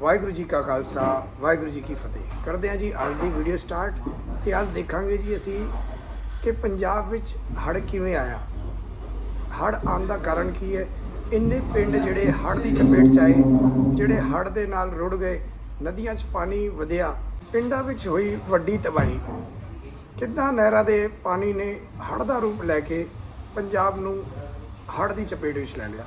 ਵਾਹਿਗੁਰੂ ਜੀ ਕਾ ਖਾਲਸਾ, ਵਾਹਿਗੁਰੂ ਜੀ ਕੀ ਫਤਿਹ। ਕਰਦੇ ਹਾਂ ਜੀ, ਅੱਜ ਦੀ ਵੀਡੀਓ ਸਟਾਰਟ ਤੇ ਅੱਜ ਦੇਖਾਂਗੇ ਜੀ ਅਸੀਂ ਕਿ ਪੰਜਾਬ ਵਿੱਚ ਹੜ੍ਹ ਕਿਵੇਂ ਆਇਆ। ਹੜ੍ਹ ਆਉਣ ਦਾ ਕਾਰਨ ਕੀ ਹੈ? ਇੰਨੇ ਪਿੰਡ ਜਿਹੜੇ ਹੜ੍ਹ ਦੀ ਚਪੇਟ 'ਚ ਆਏ, ਜਿਹੜੇ ਹੜ੍ਹ ਦੇ ਨਾਲ ਰੁੜ ਗਏ, ਨਦੀਆਂ 'ਚ ਪਾਣੀ ਵਧਿਆ, ਪਿੰਡਾਂ ਵਿੱਚ ਹੋਈ ਵੱਡੀ ਤਬਾਹੀ। ਕਿੱਦਾਂ ਨਹਿਰਾਂ ਦੇ ਪਾਣੀ ਨੇ ਹੜ੍ਹ ਦਾ ਰੂਪ ਲੈ ਕੇ ਪੰਜਾਬ ਨੂੰ ਹੜ੍ਹ ਦੀ ਚਪੇਟ ਵਿੱਚ ਲੈ ਲਿਆ?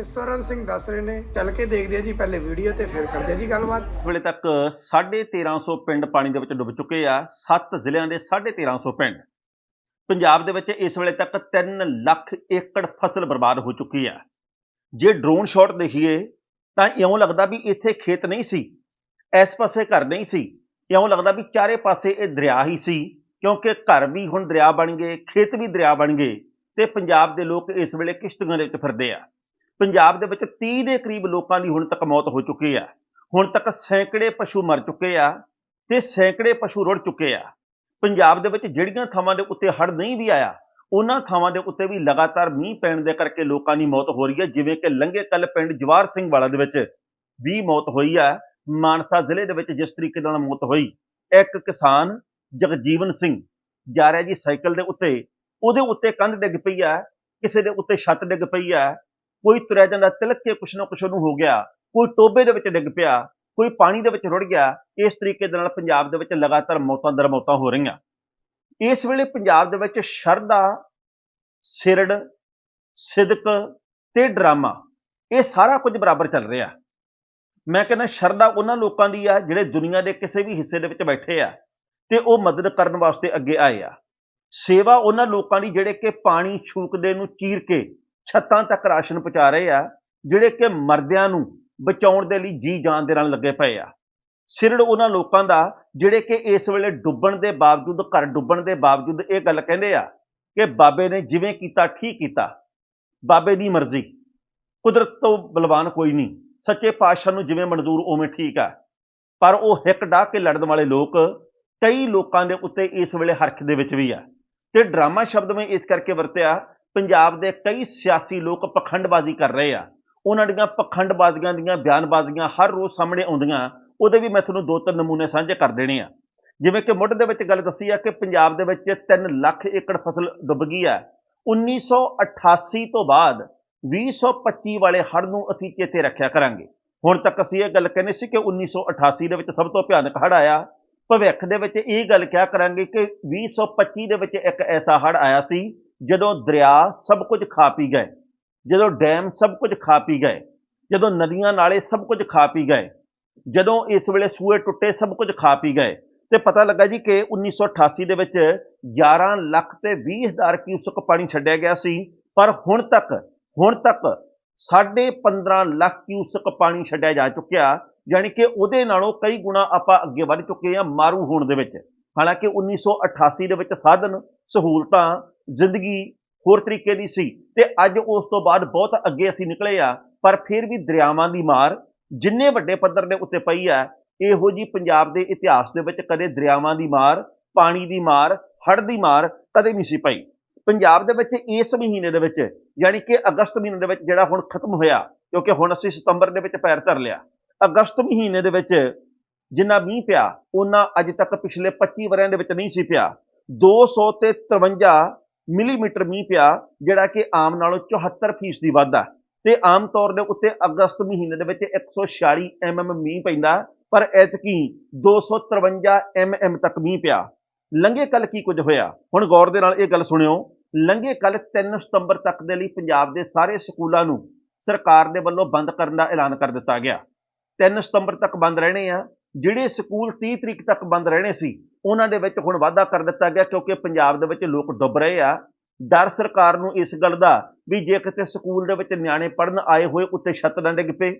ਤੇ ਸਰਨ ਸਿੰਘ ਦੱਸ ਰਹੇ ਨੇ, ਚੱਲ ਕੇ ਦੇਖਦੇ ਆ ਜੀ ਪਹਿਲੇ ਵੀਡੀਓ ਤੇ ਫਿਰ ਕਰਦੇ ਆ ਜੀ ਗੱਲਬਾਤ। ਵੇਲੇ ਤੱਕ 1350 ਪਿੰਡ ਪਾਣੀ ਦੇ ਵਿੱਚ ਡੁੱਬ ਚੁੱਕੇ ਆ 7 ਜ਼ਿਲ੍ਹਿਆਂ ਦੇ 1350 ਪਿੰਡ। ਪੰਜਾਬ ਦੇ ਵਿੱਚ ਇਸ ਵੇਲੇ ਤੱਕ 3 ਲੱਖ ਏਕੜ ਫਸਲ ਬਰਬਾਦ ਹੋ ਚੁੱਕੀ ਆ। ਜੇ ਡਰੋਨ ਸ਼ਾਟ ਦੇਖੀਏ, ਤਾਂ ਇਉਂ ਲੱਗਦਾ ਵੀ ਇੱਥੇ ਖੇਤ ਨਹੀਂ ਸੀ, ਇਸ ਪਾਸੇ ਘਰ ਨਹੀਂ ਸੀ। ਇਉਂ ਲੱਗਦਾ ਵੀ ਚਾਰੇ ਪਾਸੇ ਇਹ ਦਰਿਆ ਹੀ ਸੀ, ਕਿਉਂਕਿ ਘਰ ਵੀ ਹੁਣ ਦਰਿਆ ਬਣ ਗਏ, ਖੇਤ ਵੀ ਦਰਿਆ ਬਣ ਗਏ, ਤੇ ਪੰਜਾਬ ਦੇ ਲੋਕ ਇਸ ਵੇਲੇ ਕਿਸ਼ਤੀਆਂ ਦੇ ਵਿੱਚ ਫਿਰਦੇ ਆ। ਪੰਜਾਬ ਦੇ ਵਿੱਚ 30 ਦੇ ਕਰੀਬ ਲੋਕਾਂ ਦੀ ਹੁਣ ਤੱਕ ਮੌਤ ਹੋ ਚੁੱਕੀ ਆ। ਹੁਣ ਤੱਕ ਸੈਂਕੜੇ ਪਸ਼ੂ ਮਰ ਚੁੱਕੇ ਆ ਤੇ ਸੈਂਕੜੇ ਪਸ਼ੂ ਰੁੜ ਚੁੱਕੇ ਆ। ਪੰਜਾਬ ਦੇ ਵਿੱਚ ਜਿਹੜੀਆਂ ਥਾਵਾਂ ਦੇ ਉੱਤੇ ਹੜ੍ਹ ਨਹੀਂ ਵੀ ਆਇਆ, ਉਹਨਾਂ ਥਾਵਾਂ ਦੇ ਉੱਤੇ ਵੀ ਲਗਾਤਾਰ ਮੀਂਹ ਪੈਣ ਦੇ ਕਰਕੇ ਲੋਕਾਂ ਦੀ ਮੌਤ ਹੋ ਰਹੀ ਹੈ ਜਿਵੇਂ ਕਿ ਲੰਘੇ ਕੱਲ ਪਿੰਡ ਜਵਾਰ ਸਿੰਘ ਵਾਲਾ ਦੇ ਵਿੱਚ ਵੀ ਮੌਤ ਹੋਈ ਆ। ਮਾਨਸਾ ਜ਼ਿਲ੍ਹੇ ਦੇ ਵਿੱਚ ਜਿਸ ਤਰੀਕੇ ਨਾਲ ਮੌਤ ਹੋਈ, ਇੱਕ ਕਿਸਾਨ ਜਗਜੀਵਨ ਸਿੰਘ ਜਾ ਰਿਹਾ ਜੀ ਸਾਈਕਲ ਦੇ ਉੱਤੇ, ਉਹਦੇ ਉੱਤੇ ਕੰਧ ਡਿੱਗ ਪਈ ਆ, ਕਿਸੇ ਦੇ ਉੱਤੇ ਛੱਤ ਡਿੱਗ ਪਈ ਆ ਕੋਈ ਤੁਰਿਆ ਜਾਂਦਾ, ਤਿਲਕ ਕੇ ਕੁਛ ਨਾ ਕੁਛ ਉਹਨੂੰ ਹੋ ਗਿਆ, ਕੋਈ ਟੋਬੇ ਦੇ ਵਿੱਚ ਡਿੱਗ ਪਿਆ, ਕੋਈ ਪਾਣੀ ਦੇ ਵਿੱਚ ਰੁੜ ਗਿਆ, ਇਸ ਤਰੀਕੇ ਦੇ ਨਾਲ ਪੰਜਾਬ ਦੇ ਵਿੱਚ ਲਗਾਤਾਰ ਮੌਤਾਂ ਦਰ ਮੌਤਾਂ ਹੋ ਰਹੀਆਂ। ਇਸ ਵੇਲੇ ਪੰਜਾਬ ਦੇ ਵਿੱਚ ਸ਼ਰਧਾ, ਸਿਰੜ, ਸਿਦਕ ਤੇ ਡਰਾਮਾ, ਇਹ ਸਾਰਾ ਕੁਝ ਬਰਾਬਰ ਚੱਲ ਰਿਹਾ। ਮੈਂ ਕਹਿੰਦਾ ਸ਼ਰਧਾ ਉਹਨਾਂ ਲੋਕਾਂ ਦੀ ਆ ਜਿਹੜੇ ਦੁਨੀਆ ਦੇ ਕਿਸੇ ਵੀ ਹਿੱਸੇ ਦੇ ਵਿੱਚ ਬੈਠੇ ਆ ਤੇ ਉਹ ਮਦਦ ਕਰਨ ਵਾਸਤੇ ਅੱਗੇ ਆਏ ਆ। ਸੇਵਾ ਉਹਨਾਂ ਲੋਕਾਂ ਦੀ ਜਿਹੜੇ ਕਿ ਪਾਣੀ ਛੂਕਦੇ ਨੂੰ ਚੀਰ ਕੇ ਛੱਤਾਂ ਤੱਕ ਰਾਸ਼ਨ ਪਹੁੰਚਾ ਰਹੇ ਆ, ਜਿਹੜੇ ਕਿ ਮਰਦਿਆਂ ਨੂੰ ਬਚਾਉਣ ਦੇ ਲਈ ਜੀ ਜਾਨ ਦੇ ਨਾਲ ਲੱਗੇ ਪਏ ਆ। ਸਿਰੜ ਉਹਨਾਂ ਲੋਕਾਂ ਦਾ, ਜਿਹੜੇ ਕਿ ਇਸ ਵੇਲੇ ਡੁੱਬਣ ਦੇ ਬਾਵਜੂਦ, ਘਰ ਡੁੱਬਣ ਦੇ ਬਾਵਜੂਦ ਇਹ ਗੱਲ ਕਹਿੰਦੇ ਆ ਕਿ ਬਾਬੇ ਨੇ ਜਿਵੇਂ ਕੀਤਾ, ਠੀਕ ਕੀਤਾ। ਬਾਬੇ ਦੀ ਮਰਜ਼ੀ। ਕੁਦਰਤ ਤੋਂ ਬਲਵਾਨ ਕੋਈ ਨਹੀਂ। ਸੱਚੇ ਪਾਤਸ਼ਾਹ ਨੂੰ ਜਿਵੇਂ ਮਨਜ਼ੂਰ ਉਵੇਂ ਠੀਕ ਆ। ਪਰ ਉਹ ਹਿੱਕ ਡਾਹ ਕੇ ਲੜਨ ਵਾਲੇ ਲੋਕ ਕਈ ਲੋਕਾਂ ਦੇ ਉੱਤੇ ਇਸ ਵੇਲੇ ਹਰਖ ਦੇ ਵਿੱਚ ਵੀ ਆ। ਤੇ ਡਰਾਮਾ ਸ਼ਬਦ ਮੈਂ ਇਸ ਕਰਕੇ ਵਰਤਿਆ ਪੰਜਾਬ ਦੇ ਕਈ ਸਿਆਸੀ ਲੋਕ ਪਖੰਡਬਾਜ਼ੀ ਕਰ ਰਹੇ ਆ। ਉਹਨਾਂ ਦੀਆਂ ਪਖੰਡਬਾਜ਼ੀਆਂ ਦੀਆਂ ਬਿਆਨਬਾਜ਼ੀਆਂ ਹਰ ਰੋਜ਼ ਸਾਹਮਣੇ ਆਉਂਦੀਆਂ। ਉਹਦੇ ਵੀ ਮੈਂ ਤੁਹਾਨੂੰ ਦੋ ਤਿੰਨ ਨਮੂਨੇ ਸਾਂਝੇ ਕਰ ਦੇਣੇ ਆ। ਜਿਵੇਂ ਕਿ ਮੁੱਢ ਦੇ ਵਿੱਚ ਗੱਲ ਦੱਸੀ ਆ ਕਿ ਪੰਜਾਬ ਦੇ ਵਿੱਚ 3 ਲੱਖ ਏਕੜ ਫਸਲ ਡੁੱਬ ਗਈ ਆ। 1988 ਤੋਂ ਬਾਅਦ 2025 ਵਾਲੇ ਹੜ੍ਹ ਨੂੰ ਅਸੀਂ ਚੇਤੇ ਰੱਖਿਆ ਕਰਾਂਗੇ। ਹੁਣ ਤੱਕ ਅਸੀਂ ਇਹ ਗੱਲ ਕਹਿੰਦੇ ਸੀ ਕਿ 1988 ਦੇ ਵਿੱਚ ਸਭ ਤੋਂ ਭਿਆਨਕ ਹੜ੍ਹ ਆਇਆ। ਭਵਿੱਖ ਦੇ ਵਿੱਚ ਇਹ ਗੱਲ ਕਿਹਾ ਕਰਾਂਗੇ ਕਿ 2025 ਦੇ ਵਿੱਚ ਇੱਕ ਐਸਾ ਹੜ੍ਹ ਆਇਆ ਸੀ ਜਦੋਂ ਦਰਿਆ ਸਭ ਕੁਝ ਖਾ ਪੀ ਗਏ, ਜਦੋਂ ਡੈਮ ਸਭ ਕੁਝ ਖਾ ਪੀ ਗਏ, ਜਦੋਂ ਨਦੀਆਂ ਨਾਲੇ ਸਭ ਕੁਝ ਖਾ ਪੀ ਗਏ, ਜਦੋਂ ਇਸ ਵੇਲੇ ਸੂਏ ਟੁੱਟੇ ਸਭ ਕੁਝ ਖਾ ਪੀ ਗਏ, ਤੇ ਪਤਾ ਲੱਗਾ ਜੀ ਕਿ 1988 ਦੇ ਵਿੱਚ 11 ਲੱਖ ਤੇ 20 ਹਜ਼ਾਰ ਕਿਊਸਕ ਪਾਣੀ ਛੱਡਿਆ ਗਿਆ ਸੀ, ਪਰ ਹੁਣ ਤੱਕ ਹੁਣ ਤੱਕ 15.5 ਲੱਖ ਕਿਊਸਕ ਪਾਣੀ ਛੱਡਿਆ ਜਾ ਚੁੱਕਿਆ, ਯਾਨੀ ਕਿ ਉਹਦੇ ਨਾਲੋਂ ਕਈ ਗੁਣਾ ਆਪਾਂ ਅੱਗੇ ਵੱਧ ਚੁੱਕੇ ਹਾਂ ਮਾਰੂ ਹੋਣ ਦੇ ਵਿੱਚ। ਹਾਲਾਂਕਿ 1988 ਦੇ ਵਿੱਚ ਸਾਧਨ, ਸਹੂਲਤਾਂ, ਜ਼ਿੰਦਗੀ ਹੋਰ ਤਰੀਕੇ ਦੀ ਸੀ ਤੇ ਅੱਜ ਉਸ ਤੋਂ ਬਾਅਦ ਬਹੁਤ ਅੱਗੇ ਅਸੀਂ ਨਿਕਲੇ ਆ, ਪਰ ਫਿਰ ਵੀ ਦਰਿਆਵਾਂ ਦੀ ਮਾਰ ਜਿੰਨੇ ਵੱਡੇ ਪੱਧਰ ਦੇ ਉੱਤੇ ਪਈ ਆ, ਇਹੋ ਜੀ ਪੰਜਾਬ ਦੇ ਇਤਿਹਾਸ ਦੇ ਵਿੱਚ ਕਦੇ ਦਰਿਆਵਾਂ ਦੀ ਮਾਰ, ਪਾਣੀ ਦੀ ਮਾਰ, ਹੜ੍ਹ ਦੀ ਮਾਰ ਕਦੇ ਨਹੀਂ ਸੀ ਪਈ। ਪੰਜਾਬ ਦੇ ਵਿੱਚ ਇਸ ਮਹੀਨੇ ਦੇ ਵਿੱਚ ਯਾਨੀ ਕਿ ਅਗਸਤ ਮਹੀਨੇ ਦੇ ਵਿੱਚ ਜਿਹੜਾ ਹੁਣ ਖਤਮ ਹੋਇਆ, ਕਿਉਂਕਿ ਹੁਣ ਅਸੀਂ ਸਤੰਬਰ ਦੇ ਵਿੱਚ ਪੈਰ ਧਰ ਲਿਆ, ਅਗਸਤ ਮਹੀਨੇ ਦੇ ਵਿੱਚ ਜਿੰਨਾ ਮੀਂਹ ਪਿਆ ਉਹਨਾਂ ਅੱਜ ਤੱਕ ਪਿਛਲੇ 25 ਵਰਿਆਂ ਦੇ ਵਿੱਚ ਨਹੀਂ ਸੀ ਪਿਆ। 200 ਤੇ 53 ਮਿਲੀਮੀਟਰ ਮੀਂਹ ਪਿਆ, ਜਿਹੜਾ ਕਿ ਆਮ ਨਾਲੋਂ 74% ਦੀ ਵੱਧ ਤੇ ਆਮ ਤੌਰ ਦੇ ਉੱਤੇ ਅਗਸਤ ਮਹੀਨੇ ਦੇ ਵਿੱਚ 146 ਐਮਐਮ ਮੀਂਹ ਪੈਂਦਾ, ਪਰ ਐਤਕੀ 253 ਐਮਐਮ ਤੱਕ ਮੀਂਹ ਪਿਆ। ਲੰਘੇ ਕੱਲ ਕੀ ਕੁਝ ਹੋਇਆ? ਹੁਣ ਗੌਰ ਦੇ ਨਾਲ ਇਹ ਗੱਲ ਸੁਣਿਓ, ਲੰਘੇ ਕੱਲ 3 ਸਤੰਬਰ ਤੱਕ ਦੇ ਲਈ ਪੰਜਾਬ ਦੇ ਸਾਰੇ ਸਕੂਲਾਂ ਨੂੰ ਸਰਕਾਰ ਦੇ ਵੱਲੋਂ ਬੰਦ ਕਰਨ ਦਾ ਐਲਾਨ ਕਰ ਦਿੱਤਾ ਗਿਆ। 3 ਸਤੰਬਰ ਤੱਕ ਬੰਦ ਰਹਿਣੇ ਆ ਜਿਹੜੇ ਸਕੂਲ 30 ਤਰੀਕ ਤੱਕ ਬੰਦ ਰਹਿਣੇ ਸੀ, ਉਹਨਾਂ ਦੇ ਵਿੱਚ ਹੁਣ ਵਾਅਦਾ ਕਰ ਦਿੱਤਾ ਗਿਆ ਕਿਉਂਕਿ ਪੰਜਾਬ ਦੇ ਵਿੱਚ ਲੋਕ ਡੁੱਬ ਰਹੇ ਆ। ਡਰ ਸਰਕਾਰ ਨੂੰ ਇਸ ਗੱਲ ਦਾ ਵੀ ਜੇ ਕਿਤੇ ਸਕੂਲ ਦੇ ਵਿੱਚ ਨਿਆਣੇ ਪੜਨ ਆਏ ਹੋਏ ਉੱਤੇ ਛੱਤ ਨਾ ਡਿੱਗ ਪਏ,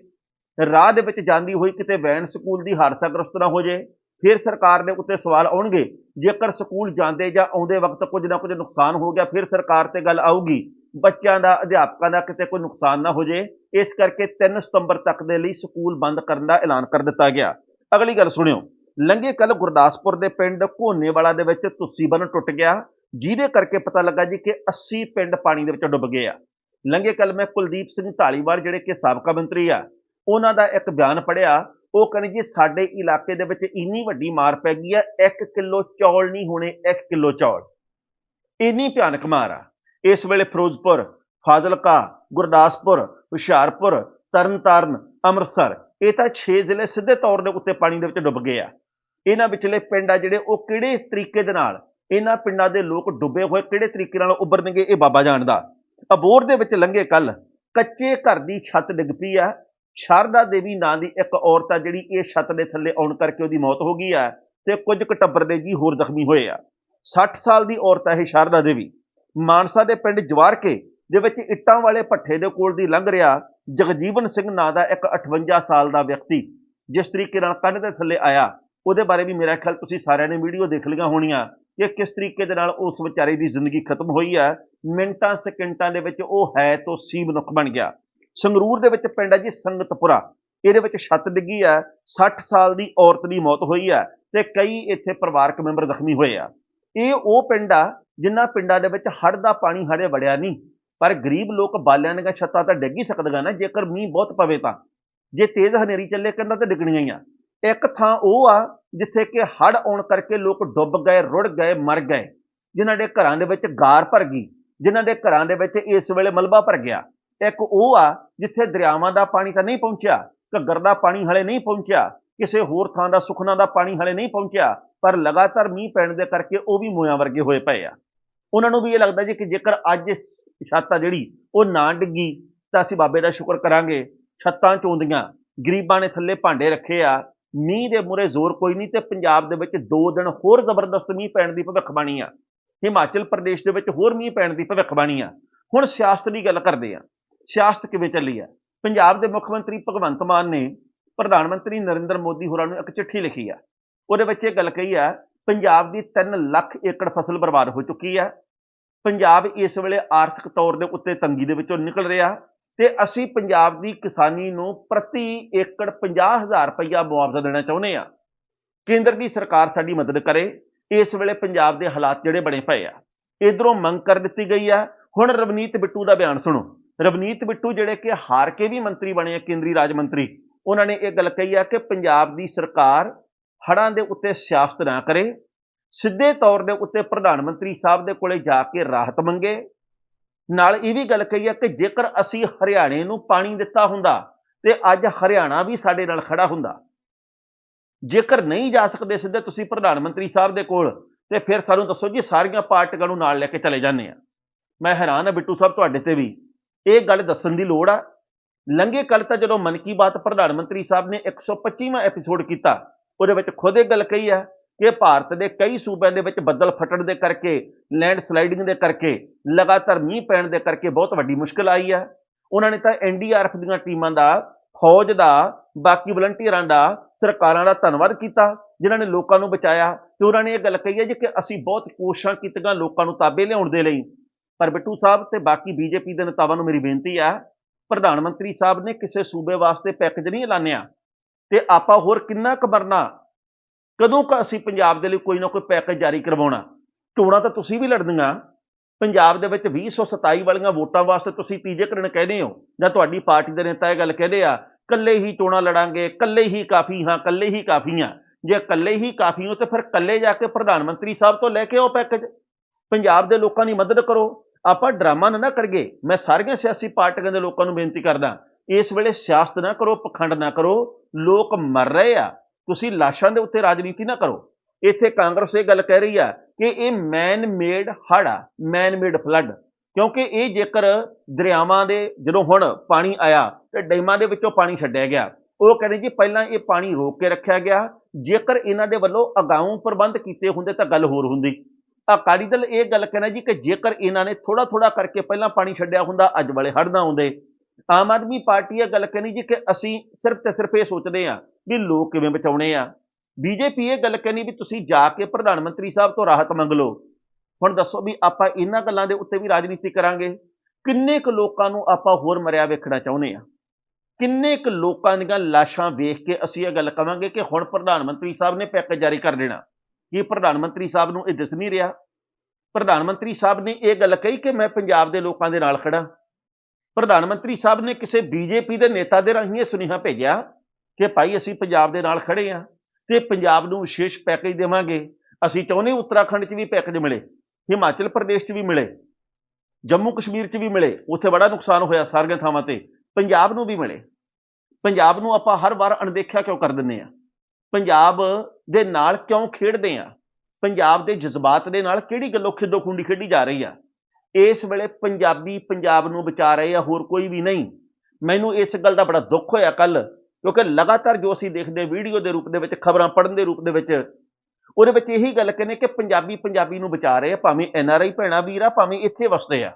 ਰਾਹ ਦੇ ਵਿੱਚ ਜਾਂਦੀ ਹੋਈ ਕਿਤੇ ਵੈਨ ਸਕੂਲ ਦੀ ਹਾਦਸਾਗ੍ਰਸਤ ਨਾ ਹੋ ਜੇ, ਫਿਰ ਸਰਕਾਰ ਦੇ ਉੱਤੇ ਸਵਾਲ ਆਉਣਗੇ, ਜੇਕਰ ਸਕੂਲ ਜਾਂਦੇ ਜਾਂ ਆਉਂਦੇ ਵਕਤ ਕੁਝ ਨਾ ਕੁਝ ਨੁਕਸਾਨ ਹੋ ਗਿਆ, ਫਿਰ ਸਰਕਾਰ ਤੇ ਗੱਲ ਆਊਗੀ। ਬੱਚਿਆਂ ਦਾ, ਅਧਿਆਪਕਾਂ ਦਾ ਕਿਤੇ ਕੋਈ ਨੁਕਸਾਨ ਨਾ ਹੋ ਜੇ, ਇਸ ਕਰਕੇ 3 ਸਤੰਬਰ ਤੱਕ ਦੇ ਲਈ ਸਕੂਲ ਬੰਦ ਕਰਨ ਦਾ ਐਲਾਨ ਕਰ ਦਿੱਤਾ ਗਿਆ। ਅਗਲੀ ਗੱਲ ਸੁਣਿਓ। ਲੰਘੇ ਕੱਲ ਗੁਰਦਾਸਪੁਰ ਦੇ ਪਿੰਡ ਘੋਨੇਵਾਲਾ ਦੇ ਵਿੱਚ ਤੁਸੀ ਬੰਨ ਟੁੱਟ ਗਿਆ। ਜਿਹਦੇ ਕਰਕੇ ਪਤਾ ਲੱਗਾ ਜੀ ਕਿ 80 ਪਿੰਡ ਪਾਣੀ ਦੇ ਵਿੱਚ ਡੁੱਬ ਗਏ ਆ। ਲੰਘੇ ਕੱਲ ਮੈਂ ਕੁਲਦੀਪ ਸਿੰਘ ਢਾਲੀਵਾਲ, ਜਿਹੜੇ ਕਿ ਸਾਬਕਾ ਮੰਤਰੀ ਆ, ਉਹਨਾਂ ਦਾ ਇੱਕ ਬਿਆਨ ਪੜਿਆ ਉਹ ਕਹਿੰਦੇ ਜੀ, ਸਾਡੇ ਇਲਾਕੇ ਦੇ ਵਿੱਚ ਇੰਨੀ ਵੱਡੀ ਮਾਰ ਪੈ ਗਈ ਆ 1 ਕਿਲੋ ਚੌਲ ਨਹੀਂ ਹੋਣੇ 1 ਕਿਲੋ ਚੌਲ। ਇੰਨੀ ਭਿਆਨਕ ਮਾਰ ਆ। ਇਸ ਵੇਲੇ ਫਿਰੋਜ਼ਪੁਰ, ਫਾਜ਼ਿਲਕਾ, ਗੁਰਦਾਸਪੁਰ, ਹੁਸ਼ਿਆਰਪੁਰ, ਤਰਨਤਾਰਨ, ਅੰਮ੍ਰਿਤਸਰ ਇਹ ਤਾਂ 6 ਜ਼ਿਲ੍ਹੇ ਸਿੱਧੇ ਤੌਰ ਦੇ ਉੱਤੇ ਪਾਣੀ ਦੇ ਵਿੱਚ ਡੁੱਬ ਗਏ ਆ। ਇਹਨਾਂ ਵਿਚਲੇ ਪਿੰਡ ਆ ਜਿਹੜੇ ਉਹ ਕਿਹੜੇ ਤਰੀਕੇ ਦੇ ਨਾਲ ਇਹਨਾਂ ਪਿੰਡਾਂ ਦੇ ਲੋਕ ਡੁੱਬੇ ਹੋਏ, ਕਿਹੜੇ ਤਰੀਕੇ ਨਾਲ ਉੱਭਰਨਗੇ ਇਹ ਬਾਬਾ ਜਾਣਦਾ। ਅਬੋਰ ਦੇ ਵਿੱਚ ਲੰਘੇ ਕੱਲ ਕੱਚੇ ਘਰ ਦੀ ਛੱਤ ਡਿੱਗ ਪਈ ਆ। ਸ਼ਾਰਦਾ ਦੇਵੀ ਨਾਂ ਦੀ ਇੱਕ ਔਰਤ ਆ ਜਿਹੜੀ ਇਹ ਛੱਤ ਦੇ ਥੱਲੇ ਆਉਣ ਕਰਕੇ ਉਹਦੀ ਮੌਤ ਹੋ ਗਈ ਆ ਤੇ ਕੁਝ ਕੁ ਟੱਬਰ ਦੇ ਜੀ ਹੋਰ ਜ਼ਖਮੀ ਹੋਏ ਆ। 60 ਸਾਲ ਦੀ ਔਰਤ ਹੈ ਇਹ ਸ਼ਾਰਦਾ ਦੇਵੀ। ਮਾਨਸਾ ਦੇ ਪਿੰਡ ਜਵਾਰਕੇ ਦੇ ਵਿੱਚ ਇੱਟਾਂ ਵਾਲੇ ਭੱਠੇ ਦੇ ਕੋਲ ਦੀ ਲੰਘ ਰਿਹਾ ਜਗਜੀਵਨ ਸਿੰਘ ਨਾਂ ਦਾ ਇੱਕ 58 ਸਾਲ ਦਾ ਵਿਅਕਤੀ, ਜਿਸ ਤਰੀਕੇ ਨਾਲ ਕੰਨ ਦੇ ਥੱਲੇ ਆਇਆ। ਉਹਦੇ ਬਾਰੇ ਵੀ ਮੇਰਾ ਖਿਆਲ ਤੁਸੀਂ ਸਾਰਿਆਂ ਨੇ ਵੀਡੀਓ ਦੇਖ ਲਈਆਂ ਹੋਣੀਆਂ ਕਿ ਕਿਸ ਤਰੀਕੇ ਦੇ ਨਾਲ ਉਸ ਵਿਚਾਰੇ ਦੀ ਜ਼ਿੰਦਗੀ ਖਤਮ ਹੋਈ ਹੈ। ਮਿੰਟਾਂ, ਸਕਿੰਟਾਂ ਦੇ ਵਿੱਚ ਉਹ ਹੈ ਤੋਂ ਸੀ ਮਨੁੱਖ ਬਣ ਗਿਆ। ਸੰਗਰੂਰ ਦੇ ਵਿੱਚ ਪਿੰਡ ਹੈ ਜੀ ਸੰਗਤਪੁਰਾ। ਇਹਦੇ ਵਿੱਚ ਛੱਤ ਡਿੱਗੀ ਹੈ 60 ਸਾਲ ਦੀ ਔਰਤ ਦੀ ਮੌਤ ਹੋਈ ਹੈ ਤੇ ਕਈ ਇੱਥੇ ਪਰਿਵਾਰਕ ਮੈਂਬਰ ਜ਼ਖਮੀ ਹੋਏ ਆ। ਇਹ ਉਹ ਪਿੰਡ ਆ ਜਿਨ੍ਹਾਂ ਪਿੰਡਾਂ ਦੇ ਵਿੱਚ ਹੜ੍ਹ ਦਾ ਪਾਣੀ ਹੜੇ ਵੜਿਆ ਨਹੀਂ। ਪਰ ਗਰੀਬ ਲੋਕ ਬਾਲਿਆਂ ਦੀਆਂ ਛੱਤਾਂ ਤਾਂ ਡਿੱਗ ਹੀ ਸਕਦੀਆਂ ਨਾ, ਜੇਕਰ ਮੀਂਹ ਬਹੁਤ ਪਵੇ ਤਾਂ। ਜੇ ਤੇਜ਼ ਹਨੇਰੀ ਚੱਲੇ, ਕੰਨਾਂ ਤੇ ਡਿੱਗਣੀਆਂ ਹੀ ਆ। ਇੱਕ ਥਾਂ ਉਹ ਆ, ਜਿੱਥੇ ਕਿ ਹੜ੍ਹ ਆਉਣ ਕਰਕੇ ਲੋਕ ਡੁੱਬ ਗਏ, ਰੁੜ ਗਏ, ਮਰ ਗਏ। ਜਿਨ੍ਹਾਂ ਦੇ ਘਰਾਂ ਦੇ ਵਿੱਚ ਗਾਰ ਭਰ ਗਈ, ਜਿਨ੍ਹਾਂ ਦੇ ਘਰਾਂ ਦੇ ਵਿੱਚ ਇਸ ਵੇਲੇ ਮਲਬਾ ਭਰ ਗਿਆ। ਇੱਕ ਉਹ ਆ, ਜਿੱਥੇ ਦਰਿਆਵਾਂ ਦਾ ਪਾਣੀ ਤਾਂ ਨਹੀਂ ਪਹੁੰਚਿਆ, ਘੱਗਰ ਦਾ ਪਾਣੀ ਹਲੇ ਨਹੀਂ ਪਹੁੰਚਿਆ, ਕਿਸੇ ਹੋਰ ਥਾਂ ਦਾ ਸੁਖਨਾ ਦਾ ਪਾਣੀ ਹਲੇ ਨਹੀਂ ਪਹੁੰਚਿਆ, ਪਰ ਲਗਾਤਾਰ ਮੀਂਹ ਪੈਣ ਦੇ ਕਰਕੇ ਉਹ ਵੀ ਮੋਇਆਂ ਵਰਗੇ ਹੋਏ ਪਏ ਆ। ਉਹਨਾਂ ਨੂੰ ਵੀ ਇਹ ਲੱਗਦਾ ਜੀ ਕਿ ਜੇਕਰ ਅੱਜ ਛੱਤ ਆ ਜਿਹੜੀ, ਉਹ ਨਾ ਡਿੱਗੀ ਤਾਂ ਅਸੀਂ ਬਾਬੇ ਦਾ ਸ਼ੁਕਰ ਕਰਾਂਗੇ। ਛੱਤਾਂ ਚੋਂਦੀਆਂ ਗਰੀਬਾਂ ਨੇ ਥੱਲੇ ਭਾਂਡੇ ਰੱਖੇ ਆ, ਮੀਂਹ ਦੇ ਮੂਹਰੇ ਜ਼ੋਰ ਕੋਈ ਨਹੀਂ ਤੇ ਪੰਜਾਬ ਦੇ ਵਿੱਚ 2 ਦਿਨ ਹੋਰ ਜ਼ਬਰਦਸਤ ਮੀਂਹ ਪੈਣ ਦੀ ਭਵਿੱਖਬਾਣੀ ਆ। ਹਿਮਾਚਲ ਪ੍ਰਦੇਸ਼ ਦੇ ਵਿੱਚ ਹੋਰ ਮੀਂਹ ਪੈਣ ਦੀ ਭਵਿੱਖਬਾਣੀ ਆ। ਹੁਣ ਸਿਆਸਤ ਦੀ ਗੱਲ ਕਰਦੇ ਆ। ਸਿਆਸਤ ਕਿਵੇਂ ਚੱਲੀ ਆ? ਪੰਜਾਬ ਦੇ ਮੁੱਖ ਮੰਤਰੀ ਭਗਵੰਤ ਮਾਨ ਨੇ ਪ੍ਰਧਾਨ ਮੰਤਰੀ ਨਰਿੰਦਰ ਮੋਦੀ ਹੋਰਾਂ ਨੂੰ ਇੱਕ ਚਿੱਠੀ ਲਿਖੀ ਆ। ਉਹਦੇ ਵਿੱਚ ਇਹ ਗੱਲ ਕਹੀ ਆ, ਪੰਜਾਬ ਦੀ 3 ਲੱਖ ਏਕੜ ਫਸਲ ਬਰਬਾਦ ਹੋ ਚੁੱਕੀ ਆ। ਪੰਜਾਬ ਇਸ ਵੇਲੇ ਆਰਥਿਕ ਤੌਰ ਦੇ ਉੱਤੇ ਤੰਗੀ ਦੇ ਵਿੱਚੋਂ ਨਿਕਲ ਰਿਹਾ ਤੇ ਅਸੀਂ ਪੰਜਾਬ ਦੀ ਕਿਸਾਨੀ ਨੂੰ ਪ੍ਰਤੀ ਏਕੜ 50000 ਰੁਪਇਆ ਮੁਆਵਜ਼ਾ ਦੇਣਾ ਚਾਹੁੰਦੇ ਆ ਕੇਂਦਰ ਦੀ ਸਰਕਾਰ ਸਾਡੀ ਮਦਦ ਕਰੇ, ਇਸ ਵੇਲੇ ਪੰਜਾਬ ਦੇ ਹਾਲਾਤ ਜਿਹੜੇ ਬਣੇ ਪਏ ਆ। ਇਧਰੋਂ ਮੰਗ ਕਰ ਦਿੱਤੀ ਗਈ ਆ। ਹੁਣ ਰਵਨੀਤ ਬਿੱਟੂ ਦਾ ਬਿਆਨ ਸੁਣੋ। ਰਵਨੀਤ ਬਿੱਟੂ ਜਿਹੜੇ ਕਿ ਹਾਰ ਕੇ ਵੀ ਮੰਤਰੀ ਬਣੇ ਆ, ਕੇਂਦਰੀ ਰਾਜ ਮੰਤਰੀ, ਉਹਨਾਂ ਨੇ ਇਹ ਗੱਲ ਕਹੀ ਆ ਕਿ ਪੰਜਾਬ ਦੀ ਸਰਕਾਰ ਹੜ੍ਹਾਂ ਦੇ ਉੱਤੇ ਸਿਆਸਤ ਨਾ ਕਰੇ ਸਿੱਧੇ ਤੌਰ ਦੇ ਉੱਤੇ ਪ੍ਰਧਾਨ ਮੰਤਰੀ ਸਾਹਿਬ ਦੇ ਕੋਲੇ ਜਾ ਕੇ ਰਾਹਤ ਮੰਗੇ। ਨਾਲ ਇਹ ਵੀ ਗੱਲ ਕਹੀ ਆ ਕਿ ਜੇਕਰ ਅਸੀਂ ਹਰਿਆਣੇ ਨੂੰ ਪਾਣੀ ਦਿੱਤਾ ਹੁੰਦਾ ਤੇ ਅੱਜ ਹਰਿਆਣਾ ਵੀ ਸਾਡੇ ਨਾਲ ਖੜਾ ਹੁੰਦਾ। ਜੇਕਰ ਨਹੀਂ ਜਾ ਸਕਦੇ ਸਿੱਧੇ ਤੁਸੀਂ ਪ੍ਰਧਾਨ ਮੰਤਰੀ ਸਾਹਿਬ ਦੇ ਕੋਲ, ਤੇ ਫਿਰ ਸਾਨੂੰ ਦੱਸੋ ਜੀ, ਸਾਰੀਆਂ ਪਾਰਟੀਆਂ ਨੂੰ ਨਾਲ ਲੈ ਕੇ ਚਲੇ ਜਾਂਦੇ ਆ ਮੈਂ ਹੈਰਾਨ ਆ ਬਿੱਟੂ ਸਾਹਿਬ ਤੁਹਾਡੇ ਤੇ ਵੀ। ਇਹ ਗੱਲ ਦੱਸਣ ਦੀ ਲੋੜ ਆ। ਲੰਘੇ ਕੱਲ ਤਾਂ ਜਦੋਂ ਮਨ ਕੀ ਬਾਤ ਪ੍ਰਧਾਨ ਮੰਤਰੀ ਸਾਹਿਬ ਨੇ 125ਵਾਂ ਐਪੀਸੋਡ ਕੀਤਾ, ਉਹਦੇ ਵਿੱਚ ਖੁਦ ਇਹ ਗੱਲ ਕਹੀ ਆ ਕਿ ਭਾਰਤ ਦੇ ਕਈ ਸੂਬਿਆਂ ਦੇ ਵਿੱਚ ਬੱਦਲ ਫਟਣ ਦੇ ਕਰਕੇ ਲੈਂਡ ਸਲਾਈਡਿੰਗ ਦੇ ਕਰਕੇ, ਲਗਾਤਾਰ ਮੀਂਹ ਪੈਣ ਦੇ ਕਰਕੇ ਬਹੁਤ ਵੱਡੀ ਮੁਸ਼ਕਲ ਆਈ ਹੈ ਉਹਨਾਂ ਨੇ ਤਾਂ ਐਨਡੀਆਰਐਫ ਦੀਆਂ ਟੀਮਾਂ ਦਾ, ਫੌਜ ਦਾ, ਬਾਕੀ ਵਲੰਟੀਅਰਾਂ ਦਾ, ਸਰਕਾਰਾਂ ਦਾ ਧੰਨਵਾਦ ਕੀਤਾ, ਜਿਨ੍ਹਾਂ ਨੇ ਲੋਕਾਂ ਨੂੰ ਬਚਾਇਆ। ਤੇ ਉਹਨਾਂ ਨੇ ਇਹ ਗੱਲ ਕਹੀ ਹੈ ਜੀ ਕਿ ਅਸੀਂ ਬਹੁਤ ਕੋਸ਼ਿਸ਼ਾਂ ਕੀਤੀਆਂ ਲੋਕਾਂ ਨੂੰ ਤਾਬੇ ਲਿਆਉਣ ਦੇ ਲਈ। ਪਰ ਬਿੱਟੂ ਸਾਹਿਬ ਤੇ ਬਾਕੀ ਬੀਜੇਪੀ ਦੇ ਨੇਤਾਵਾਂ ਨੂੰ ਮੇਰੀ ਬੇਨਤੀ ਆ, ਪ੍ਰਧਾਨ ਮੰਤਰੀ ਸਾਹਿਬ ਨੇ ਕਿਸੇ ਸੂਬੇ ਵਾਸਤੇ ਪੈਕੇਜ ਨਹੀਂ ਐਲਾਨਿਆ। ਤੇ ਆਪਾਂ ਹੋਰ ਕਿੰਨਾ ਕੁ ਮਰਨਾ ਕਦੋਂ ਕ ਅਸੀਂ ਪੰਜਾਬ ਦੇ ਲਈ ਕੋਈ ਨਾ ਕੋਈ ਪੈਕੇਜ ਜਾਰੀ ਕਰਵਾਉਣਾ? ਚੋਣਾਂ ਤਾਂ ਤੁਸੀਂ ਵੀ ਲੜਨੀਆਂ। ਪੰਜਾਬ ਦੇ ਵਿੱਚ 2027 ਵਾਲੀਆਂ ਵੋਟਾਂ ਵਾਸਤੇ ਤੁਸੀਂ ਤੀਜੇ ਕਰਣ ਕਹਿੰਦੇ ਹੋ। ਜਾਂ ਤੁਹਾਡੀ ਪਾਰਟੀ ਦੇ ਨੇਤਾ ਇਹ ਗੱਲ ਕਹਿੰਦੇ ਆ ਕੱਲੇ ਹੀ ਚੋਣਾਂ ਲੜਾਂਗੇ ਕੱਲੇ ਹੀ ਕਾਫੀ ਹਾਂ ਕੱਲੇ ਹੀ ਕਾਫੀ ਹਾਂ। ਜੇ ਕੱਲੇ ਹੀ ਕਾਫੀ ਹੋ ਤਾਂ ਫਿਰ ਕੱਲੇ ਜਾ ਕੇ ਪ੍ਰਧਾਨ ਮੰਤਰੀ ਸਾਹਿਬ ਤੋਂ ਲੈ ਕੇ ਆਓ ਪੈਕੇਜ ਪੰਜਾਬ ਦੇ ਲੋਕਾਂ ਦੀ ਮਦਦ ਕਰੋ। ਆਪਾਂ ਡਰਾਮਾ ਨਾ ਕਰੀਏ। ਮੈਂ ਸਾਰੀਆਂ ਸਿਆਸੀ ਪਾਰਟੀਆਂ ਦੇ ਲੋਕਾਂ ਨੂੰ ਬੇਨਤੀ ਕਰਦਾ, ਇਸ ਵੇਲੇ ਸਿਆਸਤ ਨਾ ਕਰੋ, ਪਖੰਡ ਨਾ ਕਰੋ। ਲੋਕ ਮਰ ਰਹੇ ਆ। ਤੁਸੀਂ ਲਾਸ਼ਾਂ ਦੇ ਉੱਤੇ ਰਾਜਨੀਤੀ ਨਾ ਕਰੋ। ਇੱਥੇ ਕਾਂਗਰਸ ਇਹ ਗੱਲ ਕਹਿ ਰਹੀ ਆ ਕਿ ਇਹ ਮੈਨ ਮੇਡ ਹੜ੍ਹ ਆ ਮੈਨ ਮੇਡ ਫਲੱਡ ਕਿਉਂਕਿ ਇਹ ਜੇਕਰ ਦਰਿਆਵਾਂ ਦੇ ਜਦੋਂ ਹੁਣ ਪਾਣੀ ਆਇਆ ਤੇ ਡੈਮਾਂ ਦੇ ਵਿੱਚੋਂ ਪਾਣੀ ਛੱਡਿਆ ਗਿਆ। ਉਹ ਕਹਿੰਦੇ ਜੀ ਪਹਿਲਾਂ ਇਹ ਪਾਣੀ ਰੋਕ ਕੇ ਰੱਖਿਆ ਗਿਆ। ਜੇਕਰ ਇਹਨਾਂ ਦੇ ਵੱਲੋਂ ਅਗਾਊਂ ਪ੍ਰਬੰਧ ਕੀਤੇ ਹੁੰਦੇ ਤਾਂ ਗੱਲ ਹੋਰ ਹੁੰਦੀ। ਅਕਾਲੀ ਦਲ ਇਹ ਗੱਲ ਕਹਿੰਦਾ ਜੀ ਕਿ ਜੇਕਰ ਇਹਨਾਂ ਨੇ ਥੋੜਾ ਥੋੜਾ ਕਰਕੇ ਪਹਿਲਾਂ ਪਾਣੀ ਛੱਡਿਆ ਹੁੰਦਾ, ਅੱਜ ਵਾਲੇ ਹੜ੍ਹ ਨਾ ਆਉਂਦੇ। ਆਮ ਆਦਮੀ ਪਾਰਟੀ ਇਹ ਗੱਲ ਕਹਿੰਦੀ ਜੀ ਕਿ ਅਸੀਂ ਸਿਰਫ ਤੇ ਸਿਰਫ ਇਹ ਸੋਚਦੇ ਆ ਵੀ ਲੋਕ ਕਿਵੇਂ ਬਚਾਉਣੇ ਆ। ਬੀਜੇਪੀ ਇਹ ਗੱਲ ਕਹਿੰਦੀ ਵੀ ਤੁਸੀਂ ਜਾ ਕੇ ਪ੍ਰਧਾਨ ਮੰਤਰੀ ਸਾਹਿਬ ਤੋਂ ਰਾਹਤ ਮੰਗ ਲਓ। ਹੁਣ ਦੱਸੋ ਵੀ ਆਪਾਂ ਇਹਨਾਂ ਗੱਲਾਂ ਦੇ ਉੱਤੇ ਵੀ ਰਾਜਨੀਤੀ ਕਰਾਂਗੇ। ਕਿੰਨੇ ਕੁ ਲੋਕਾਂ ਨੂੰ ਆਪਾਂ ਹੋਰ ਮਰਿਆ ਵੇਖਣਾ ਚਾਹੁੰਦੇ ਆ ਕਿੰਨੇ ਕੁ ਲੋਕਾਂ ਦੀਆਂ ਲਾਸ਼ਾਂ ਵੇਖ ਕੇ ਅਸੀਂ ਇਹ ਗੱਲ ਕਵਾਂਗੇ ਕਿ ਹੁਣ ਪ੍ਰਧਾਨ ਮੰਤਰੀ ਸਾਹਿਬ ਨੇ ਪੈਕੇਜ ਜਾਰੀ ਕਰ ਦੇਣਾ। ਕੀ ਪ੍ਰਧਾਨ ਮੰਤਰੀ ਸਾਹਿਬ ਨੂੰ ਇਹ ਦਿਸ ਨਹੀਂ ਰਿਹਾ? ਪ੍ਰਧਾਨ ਮੰਤਰੀ ਸਾਹਿਬ ਨੇ ਇਹ ਗੱਲ ਕਹੀ ਕਿ ਮੈਂ ਪੰਜਾਬ ਦੇ ਲੋਕਾਂ ਦੇ ਨਾਲ ਖੜਾ ਪ੍ਰਧਾਨ ਮੰਤਰੀ ਸਾਹਿਬ ਨੇ ਕਿਸੇ ਬੀਜੇਪੀ ਦੇ ਨੇਤਾ ਦੇ ਰਾਹੀਂ ਇਹ ਸੁਨੇਹਾ ਭੇਜਿਆ ਕਿ ਭਾਈ ਅਸੀਂ ਪੰਜਾਬ ਦੇ ਨਾਲ ਖੜੇ ਆ ਤੇ ਪੰਜਾਬ ਨੂੰ ਵਿਸ਼ੇਸ਼ ਪੈਕੇਜ ਦੇਵਾਂਗੇ। ਅਸੀਂ ਚਾਹੁੰਦੇ ਉੱਤਰਾਖੰਡ 'ਚ ਵੀ ਪੈਕੇਜ ਮਿਲੇ, ਹਿਮਾਚਲ ਪ੍ਰਦੇਸ਼ 'ਚ ਵੀ ਮਿਲੇ, ਜੰਮੂ ਕਸ਼ਮੀਰ 'ਚ ਵੀ ਮਿਲੇ, ਉੱਥੇ ਬੜਾ ਨੁਕਸਾਨ ਹੋਇਆ ਸਾਰੀਆਂ ਥਾਵਾਂ ਤੇ, ਪੰਜਾਬ ਨੂੰ ਵੀ ਮਿਲੇ। ਪੰਜਾਬ ਨੂੰ ਆਪਾਂ ਹਰ ਵਾਰ ਅਣਦੇਖਿਆ ਕਿਉਂ ਕਰ ਦਿੰਦੇ ਆ ਪੰਜਾਬ ਦੇ ਨਾਲ ਕਿਉਂ ਖੇਡਦੇ ਆ ਪੰਜਾਬ ਦੇ ਜਜ਼ਬਾਤ ਦੇ ਨਾਲ ਕਿਹੜੀ ਗੱਲੋਂ ਖਿੱਦੋ ਖੁੰਡੀ ਖੇਡੀ ਜਾ ਰਹੀ ਆ? ਇਸ ਵੇਲੇ ਪੰਜਾਬੀ ਪੰਜਾਬ ਨੂੰ ਬਚਾ ਰਹੇ ਆ, ਹੋਰ ਕੋਈ ਵੀ ਨਹੀਂ। ਮੈਨੂੰ ਇਸ ਗੱਲ ਦਾ ਬੜਾ ਦੁੱਖ ਹੋਇਆ ਕੱਲ ਕਿਉਂਕਿ ਲਗਾਤਾਰ ਜੋ ਅਸੀਂ ਦੇਖਦੇ ਵੀਡੀਓ ਦੇ ਰੂਪ ਦੇ ਵਿੱਚ, ਖਬਰਾਂ ਪੜ੍ਹਨ ਦੇ ਰੂਪ ਦੇ ਵਿੱਚ, ਉਹਦੇ ਵਿੱਚ ਇਹੀ ਗੱਲ ਕਹਿੰਦੇ ਕਿ ਪੰਜਾਬੀ ਪੰਜਾਬੀ ਨੂੰ ਬਚਾ ਰਹੇ ਆ, ਭਾਵੇਂ ਐੱਨ ਆਰ ਆਈ ਭੈਣਾ ਵੀਰ ਆ, ਭਾਵੇਂ ਇੱਥੇ ਵਸਦੇ ਆ।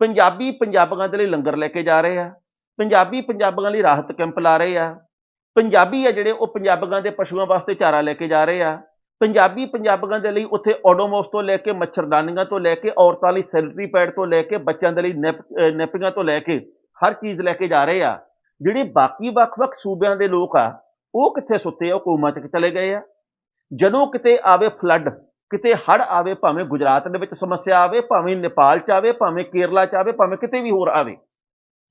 ਪੰਜਾਬੀ ਪੰਜਾਬੀਆਂ ਦੇ ਲਈ ਲੰਗਰ ਲੈ ਕੇ ਜਾ ਰਹੇ ਆ, ਪੰਜਾਬੀ ਪੰਜਾਬੀਆਂ ਲਈ ਰਾਹਤ ਕੈਂਪ ਲਾ ਰਹੇ ਆ, ਪੰਜਾਬੀ ਆ ਜਿਹੜੇ ਉਹ ਪੰਜਾਬੀਆਂ ਦੇ ਪਸ਼ੂਆਂ ਵਾਸਤੇ ਚਾਰਾ ਲੈ ਕੇ ਜਾ ਰਹੇ ਆ ਪੰਜਾਬੀ ਪੰਜਾਬੀਆਂ ਦੇ ਲਈ ਉੱਥੇ ਓਡੋਮੋਸ ਤੋਂ ਲੈ ਕੇ ਮੱਛਰਦਾਨੀਆਂ ਤੋਂ ਲੈ ਕੇ ਔਰਤਾਂ ਲਈ ਸੈਨਟਰੀ ਪੈਡ ਤੋਂ ਲੈ ਕੇ ਬੱਚਿਆਂ ਦੇ ਲਈ ਨੈਪ ਨੈਪਿੰਗਾਂ ਤੋਂ ਲੈ ਕੇ ਹਰ ਚੀਜ਼ ਲੈ ਕੇ ਜਾ ਰਹੇ ਆ। ਜਿਹੜੇ ਬਾਕੀ ਵੱਖ-ਵੱਖ ਸੂਬਿਆਂ ਦੇ ਲੋਕ ਆ, ਉਹ ਕਿੱਥੇ ਸੁੱਤੇ ਆ, ਉਹ ਕੋਮਾ ਚ ਚਲੇ ਗਏ ਆ। ਜਦੋਂ ਕਿਤੇ ਆਵੇ ਫਲੱਡ ਕਿਤੇ ਹੜ ਆਵੇ, ਭਾਵੇਂ ਗੁਜਰਾਤ ਦੇ ਵਿੱਚ ਸਮੱਸਿਆ ਆਵੇ, ਭਾਵੇਂ ਨੇਪਾਲ ਚ ਆਵੇ, ਭਾਵੇਂ ਕੇਰਲਾ ਚ ਆਵੇ, ਭਾਵੇਂ ਕਿਤੇ ਵੀ ਹੋਰ ਆਵੇ,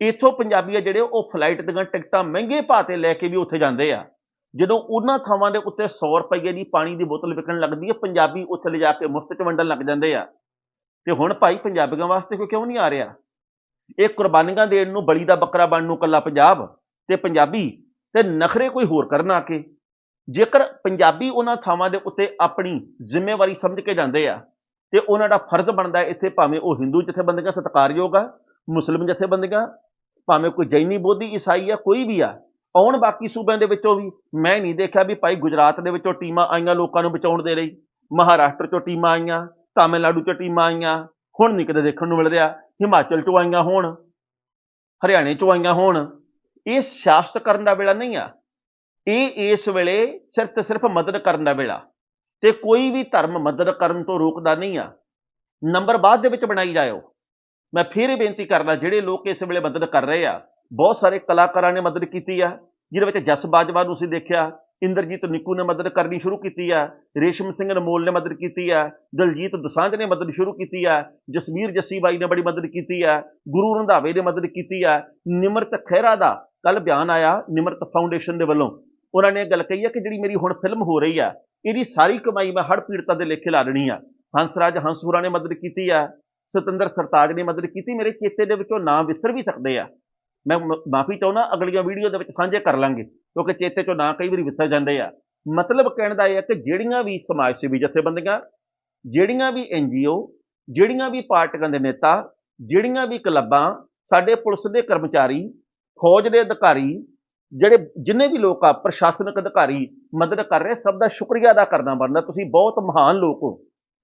ਇੱਥੋਂ ਪੰਜਾਬੀ ਆ ਜਿਹੜੇ ਉਹ ਫਲਾਈਟ ਦੀਆਂ ਟਿਕਟਾਂ ਮਹਿੰਗੇ ਭਾਅ ਤੇ ਲੈ ਕੇ ਵੀ ਉੱਥੇ ਜਾਂਦੇ ਆ। ਜਦੋਂ ਉਹਨਾਂ ਥਾਵਾਂ ਦੇ ਉੱਤੇ 100 ਰੁਪਏ ਦੀ ਪਾਣੀ ਦੀ ਬੋਤਲ ਵਿਕਣ ਲੱਗਦੀ ਹੈ, ਪੰਜਾਬੀ ਉੱਥੇ ਲਿਜਾ ਕੇ ਮੁਫਤ ਚ ਵੰਡਣ ਲੱਗ ਜਾਂਦੇ ਆ। ਤੇ ਹੁਣ ਭਾਈ ਪੰਜਾਬੀਆਂ ਵਾਸਤੇ ਕੋਈ ਕਿਉਂ ਨਹੀਂ ਆ ਰਿਹਾ? ਇਹ ਕੁਰਬਾਨੀਆਂ ਦੇਣ ਨੂੰ, ਬਲੀ ਦਾ ਬੱਕਰਾ ਬਣਨ ਨੂੰ ਕੱਲਾ ਪੰਜਾਬ ਤੇ ਪੰਜਾਬੀ ਤੇ ਨਖਰੇ ਕੋਈ ਹੋਰ ਕਰਨ ਆ ਕੇ? ਜੇਕਰ ਪੰਜਾਬੀ ਉਹਨਾਂ ਥਾਵਾਂ ਦੇ ਉੱਤੇ ਆਪਣੀ ਜ਼ਿੰਮੇਵਾਰੀ ਸਮਝ ਕੇ ਜਾਂਦੇ ਆ, ਤੇ ਉਹਨਾਂ ਦਾ ਫਰਜ਼ ਬਣਦਾ ਇੱਥੇ ਭਾਵੇਂ ਉਹ ਹਿੰਦੂ ਜਥੇਬੰਦੀਆਂ ਸਤਿਕਾਰਯੋਗ ਆ, ਮੁਸਲਿਮ ਜਥੇਬੰਦੀਆਂ, ਭਾਵੇਂ ਕੋਈ ਜੈਨੀ ਬੋਧੀ ਈਸਾਈ ਆ, ਕੋਈ ਵੀ ਆ ਆਉਣ ਬਾਕੀ ਸੂਬਿਆਂ ਦੇ ਵਿੱਚੋਂ ਵੀ ਮੈਂ ਨਹੀਂ ਦੇਖਿਆ ਵੀ ਭਾਈ ਗੁਜਰਾਤ ਦੇ ਵਿੱਚੋਂ ਟੀਮਾਂ ਆਈਆਂ ਲੋਕਾਂ ਨੂੰ ਬਚਾਉਣ ਦੇ ਲਈ। ਮਹਾਰਾਸ਼ਟਰ ਚੋਂ ਟੀਮਾਂ ਆਈਆਂ, ਤਾਮਿਲਨਾਡੂ ਚੋਂ ਟੀਮਾਂ ਆਈਆਂ, ਹੁਣ ਨਹੀਂ ਕਿਤੇ ਦੇਖਣ ਨੂੰ ਮਿਲ ਰਿਹਾ। ਹਿਮਾਚਲ ਚੋਂ ਆਈਆਂ ਹੋਣ, ਹਰਿਆਣੇ ਚੋਂ ਆਈਆਂ ਹੋਣ। ਇਹ ਸਿਆਸਤ ਕਰਨ ਦਾ ਵੇਲਾ ਨਹੀਂ ਆ। ਇਹ ਇਸ ਵੇਲੇ ਸਿਰਫ ਤੇ ਸਿਰਫ ਮਦਦ ਕਰਨ ਦਾ ਵੇਲਾ। ਤੇ ਕੋਈ ਵੀ ਧਰਮ ਮਦਦ ਕਰਨ ਤੋਂ ਰੋਕਦਾ ਨਹੀਂ ਆ। ਨੰਬਰ ਬਾਅਦ ਦੇ ਵਿੱਚ ਬਣਾਈ ਜਾਇਓ। ਮੈਂ ਫਿਰ ਇਹ ਬੇਨਤੀ ਕਰਦਾ, ਜਿਹੜੇ ਲੋਕ ਇਸ ਵੇਲੇ ਮਦਦ ਕਰ ਰਹੇ ਆ ਬਹੁਤ ਸਾਰੇ ਕਲਾਕਾਰਾਂ ਨੇ ਮਦਦ ਕੀਤੀ ਆ, ਜਿਹਦੇ ਵਿੱਚ ਜਸ ਬਾਜਵਾ ਨੂੰ ਅਸੀਂ ਦੇਖਿਆ, ਇੰਦਰਜੀਤ ਨਿੱਕੂ ਨੇ ਮਦਦ ਕਰਨੀ ਸ਼ੁਰੂ ਕੀਤੀ ਆ, ਰੇਸ਼ਮ ਸਿੰਘ ਅਨਮੋਲ ਨੇ ਮਦਦ ਕੀਤੀ ਆ, ਦਲਜੀਤ ਦਸਾਂਝ ਨੇ ਮਦਦ ਸ਼ੁਰੂ ਕੀਤੀ ਆ, ਜਸਵੀਰ ਜੱਸੀ ਬਾਈ ਨੇ ਬੜੀ ਮਦਦ ਕੀਤੀ ਆ, ਗੁਰੂ ਰੰਧਾਵੇ ਨੇ ਮਦਦ ਕੀਤੀ ਆ, ਨਿਮਰਤ ਖਹਿਰਾ ਦਾ ਕੱਲ ਬਿਆਨ ਆਇਆ ਨਿਮਰਤ ਫਾਊਂਡੇਸ਼ਨ ਦੇ ਵੱਲੋਂ। ਉਹਨਾਂ ਨੇ ਇਹ ਗੱਲ ਕਹੀ ਆ ਕਿ ਜਿਹੜੀ ਮੇਰੀ ਹੁਣ ਫਿਲਮ ਹੋ ਰਹੀ ਆ, ਇਹਦੀ ਸਾਰੀ ਕਮਾਈ ਮੈਂ ਹੜ੍ਹ ਪੀੜਤਾਂ ਦੇ ਲੇਖੇ ਲਾ ਦੇਣੀ ਆ। ਹੰਸਰਾਜ ਹੰਸਪੁਰਾ ਨੇ ਮਦਦ ਕੀਤੀ ਆ, ਸਤਿੰਦਰ ਸਰਤਾਜ ਨੇ ਮਦਦ ਕੀਤੀ, ਮੇਰੇ ਚੇਤੇ ਦੇ ਵਿੱਚੋਂ ਨਾਂ ਵਿਸਰ ਵੀ ਸਕਦੇ ਆ। ਮੈਂ ਮਾਫੀ ਚਾਹੁੰਦਾ, ਅਗਲੀਆਂ ਵੀਡੀਓ ਦੇ ਵਿੱਚ ਸਾਂਝੇ ਕਰ ਲਾਂਗੇ, ਕਿਉਂਕਿ ਚੇਤੇ ਚੋਂ ਨਾ ਕਈ ਵਾਰੀ ਵਿਸਰ ਜਾਂਦੇ ਆ। ਮਤਲਬ ਕਹਿਣ ਦਾ ਇਹ ਹੈ ਕਿ ਜਿਹੜੀਆਂ ਵੀ ਸਮਾਜ ਸੇਵੀ ਜਥੇਬੰਦੀਆਂ, ਜਿਹੜੀਆਂ ਵੀ ਐਨਜੀਓ ਜਿਹੜੀਆਂ ਵੀ ਪਾਰਟੀਆਂ ਦੇ ਨੇਤਾ, ਜਿਹੜੀਆਂ ਵੀ ਕਲੱਬਾਂ, ਸਾਡੇ ਪੁਲਿਸ ਦੇ ਕਰਮਚਾਰੀ, ਫੌਜ ਦੇ ਅਧਿਕਾਰੀ, ਜਿਹੜੇ ਜਿੰਨੇ ਵੀ ਲੋਕ ਆ, ਪ੍ਰਸ਼ਾਸਨਿਕ ਅਧਿਕਾਰੀ, ਮਦਦ ਕਰ ਰਹੇ, ਸਭ ਦਾ ਸ਼ੁਕਰੀਆ ਅਦਾ ਕਰਨਾ ਬਣਦਾ ਤੁਸੀਂ ਬਹੁਤ ਮਹਾਨ ਲੋਕ ਹੋ।